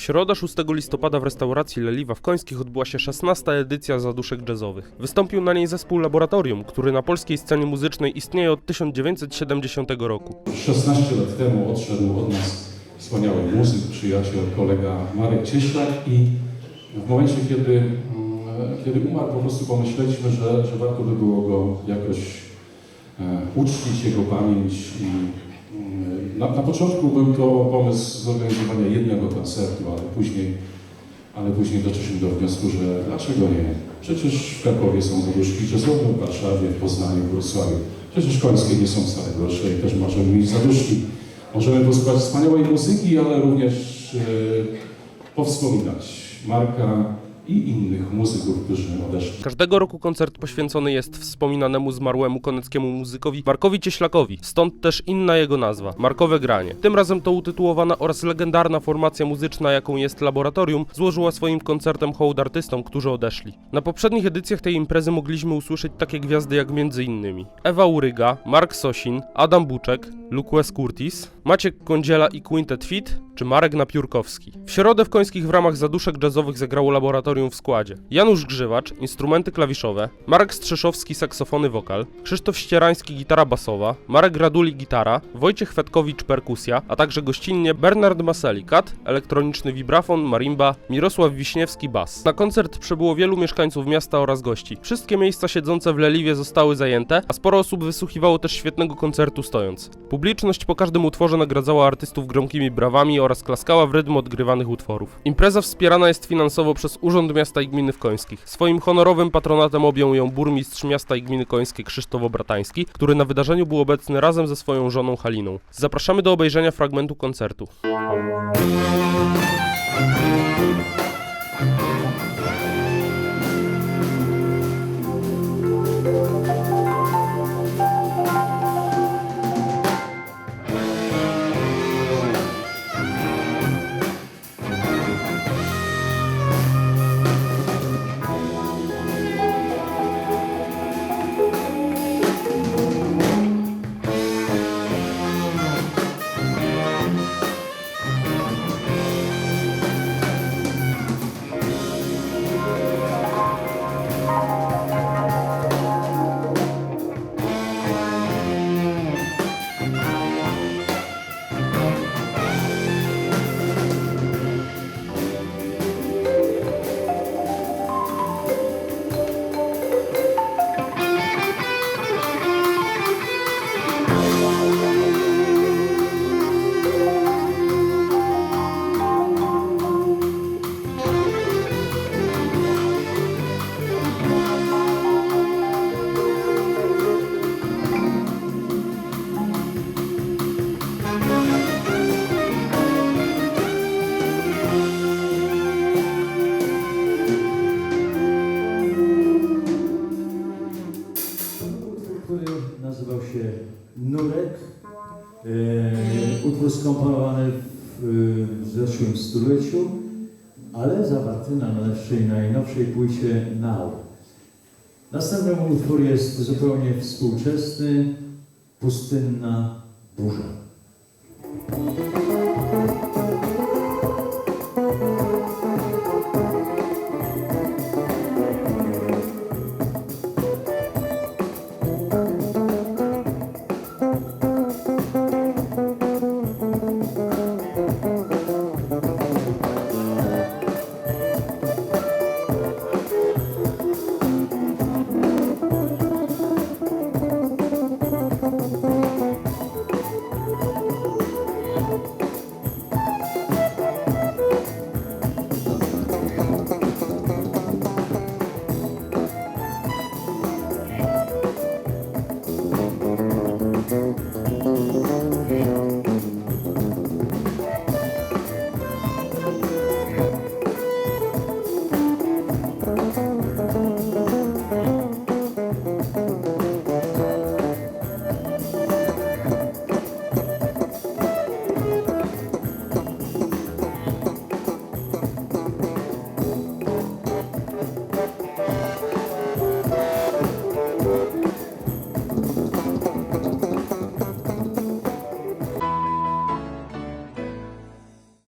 W środę 6 listopada w restauracji Leliwa w Końskich odbyła się 16. edycja Zaduszek Jazzowych. Wystąpił na niej zespół Laboratorium, który na polskiej scenie muzycznej istnieje od 1970 roku. 16 lat temu odszedł od nas wspaniały muzyk, przyjaciel, kolega Marek Cieślak i w momencie, kiedy, mm, kiedy umarł, po prostu pomyśleliśmy, że, że warto by było go jakoś e, uczcić, jego pamięć i na, na początku był to pomysł zorganizowania jednego koncertu, ale później, ale później doszliśmy do wniosku, że dlaczego nie? Przecież w Krakowie są zaduszki jazzowe, w Warszawie, w Poznaniu, w Wrocławiu. Przecież końskie nie są wcale gorsze i też możemy mieć zaduszki. Możemy posłuchać wspaniałej muzyki, ale również e, powspominać Marka i innych muzyków, którzy odeszli. Każdego roku koncert poświęcony jest wspominanemu zmarłemu koneckiemu muzykowi Markowi Cieślakowi, stąd też inna jego nazwa Markowe Granie. Tym razem to utytułowana oraz legendarna formacja muzyczna, jaką jest Laboratorium, złożyła swoim koncertem hołd artystom, którzy odeszli. Na poprzednich edycjach tej imprezy mogliśmy usłyszeć takie gwiazdy jak m.in. Ewa Uryga, Mark Sosin, Adam Buczek, Wes Curtis, Maciek Kądziela i Quintet Fit, czy Marek Napiórkowski. W środę w Końskich w ramach zaduszek jazzowych zagrało laboratorium w składzie. Janusz Grzywacz, instrumenty klawiszowe, Marek Strzeszowski, saksofony wokal, Krzysztof Ścierański, gitara basowa, Marek Raduli, gitara, Wojciech Fetkowicz, perkusja, a także gościnnie Bernard Maseli, kat, elektroniczny vibrafon, marimba, Mirosław Wiśniewski, bas. Na koncert przybyło wielu mieszkańców miasta oraz gości. Wszystkie miejsca siedzące w Leliwie zostały zajęte, a sporo osób wysłuchiwało też świetnego koncertu stojąc. Publiczność po każdym utworze nagradzała artystów gromkimi brawami oraz klaskała w rytm odgrywanych utworów. Impreza wspierana jest finansowo przez Urząd Miasta i Gminy w Końskich. Swoim honorowym patronatem objął ją burmistrz miasta i gminy końskie Krzysztof Obratański, który na wydarzeniu był obecny razem ze swoją żoną Haliną. Zapraszamy do obejrzenia fragmentu koncertu. E, utwór skomponowany w, w zeszłym stuleciu, ale zawarty na naszej najnowszej płycie Now. Następny utwór jest zupełnie współczesny, Pustynna burza.